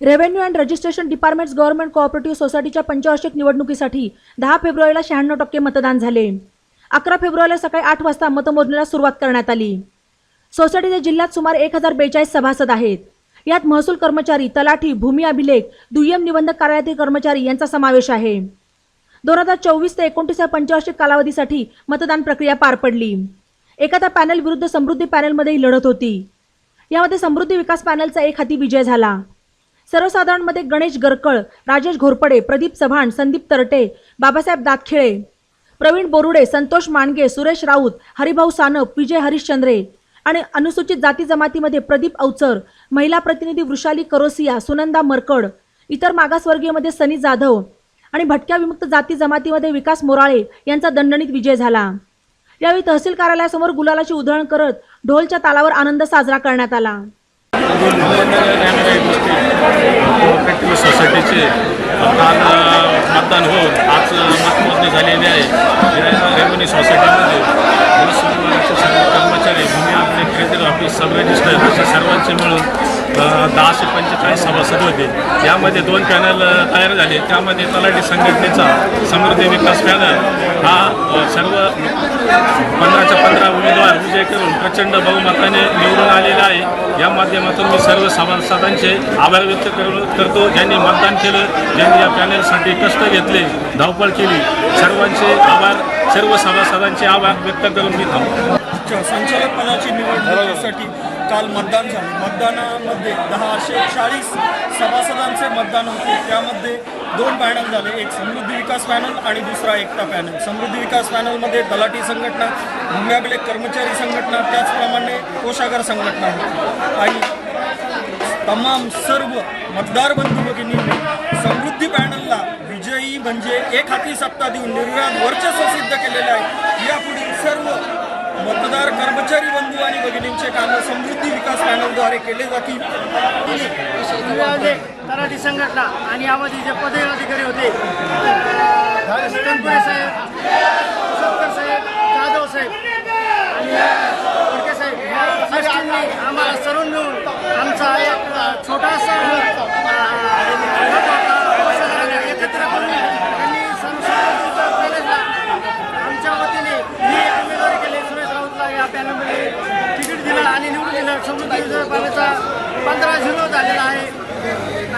Revenue and registration departments government cooperative सोसायटीच्या पंचवार्षिक निवडणुकीसाठी दहा फेब्रुवारीला शहाण्णव टक्के मतदान झाले. अकरा फेब्रुवारीला सकाळी आठ वाजता मतमोजणीला सुरुवात करण्यात आली. सोसायटीच्या जिल्ह्यात सुमारे एक हजार बेचाळीस सभासद आहेत. यात महसूल कर्मचारी तलाठी भूमी अभिलेख दुय्यम निबंधक कार्यालयातील कर्मचारी यांचा समावेश आहे. दोन हजार चोवीस ते एकोणतीस या पंचवार्षिक कालावधीसाठी मतदान प्रक्रिया पार पडली. एखादा पॅनल विरुद्ध समृद्धी पॅनलमध्येही लढत होती. यामध्ये समृद्धी विकास पॅनलचा एक हाती विजय झाला. सर्वसाधारणमध्ये गणेश गरकळ राजेश घोरपडे प्रदीप चव्हाण संदीप तरटे बाबासाहेब दातखिळे प्रवीण बोरुडे संतोष मांडगे सुरेश राऊत हरिभाऊ सानप विजय हरिश्चंद्रे आणि अनुसूचित जाती जमातीमध्ये प्रदीप अवचर महिला प्रतिनिधी वृषाली करोसिया सुनंदा मरकड इतर मागासवर्गीयमध्ये सनी जाधव आणि भटक्या विमुक्त जाती जमातीमध्ये विकास मोराळे यांचा दणदणीत विजय झाला. यावेळी तहसील कार्यालयासमोर गुलालाची उधळण करत ढोलच्या तालावर आनंद साजरा करण्यात आला. कोऑपरेटिव्ह सोसायटीचे काल मतदान होऊन आज मतमोजणी झालेली आहे. या रेव्हन्यू सोसायटीमध्ये महसूलचे सर्व कर्मचारी भूमी आपले क्रेडिट ऑफिस सब रजिस्टर असे सर्वांचे मिळून दहाशे पंचेचाळीस सभासद होते. यामध्ये दोन पॅनल तयार झाले. त्यामध्ये तलाठी संघटनेचा समृद्धी विकास पॅनल हा सर्व पंधराच्या पंधरा उमेदवार विजय करून प्रचंड बहुमताने निवडून आलेला आहे. या माध्यमातून मी सर्व सभासदांचे आभार व्यक्त करू करतो. ज्यांनी मतदान केलं ज्यांनी या पॅनलसाठी कष्ट घेतले धावपळ केली सर्वांचे आभार सर्व सभासदांचे आभार व्यक्त करून मी थांबतो. च्या संचालकपदाची निवडणुकीसाठी काल मतदान झाले. मतदानामध्ये दहाशे चाळीस सभासदांचे मतदान होते. त्यामध्ये दोन पॅनल झाले. एक समृद्धी विकास पॅनल आणि दुसरा एकता पॅनल समृद्धी विकास पॅनलमध्ये तलाठी संघटना भूमी कर्मचारी संघटना त्याचप्रमाणे कोषागार संघटना आणि तमाम सर्व मतदार बंधू भगिनींनी समृद्धी पॅनलला विजयी म्हणजे एक हाती सत्ता देऊन निर्विवाद वर्चस्व सिद्ध केलेलं आहे. यापुढील सर्व मतदार कर्मचारी बंधू आणि भगिनींचे कामं समृद्धी विकास पॅनलद्वारे केले जातील. तराठी संघटना आणि यामध्ये जे पदाधिकारी होते. साहेब सत्तर साहेब जाधव साहेब. आणि फडके साहेब आम्हाला सर्व मिळून आमचा एक छोटासा अं, गट होता, पक्षाला एकत्र करून त्यांनी संसदेच्या पॅनलला आमच्या वतीने ही एक उमेदवारी केली सुरेश राऊतला या पॅनलमध्ये तिकीट दिलं आणि निवडून दिलं समृद्धी विजय पॅनलचा पंधरा झिरो झालेला आहे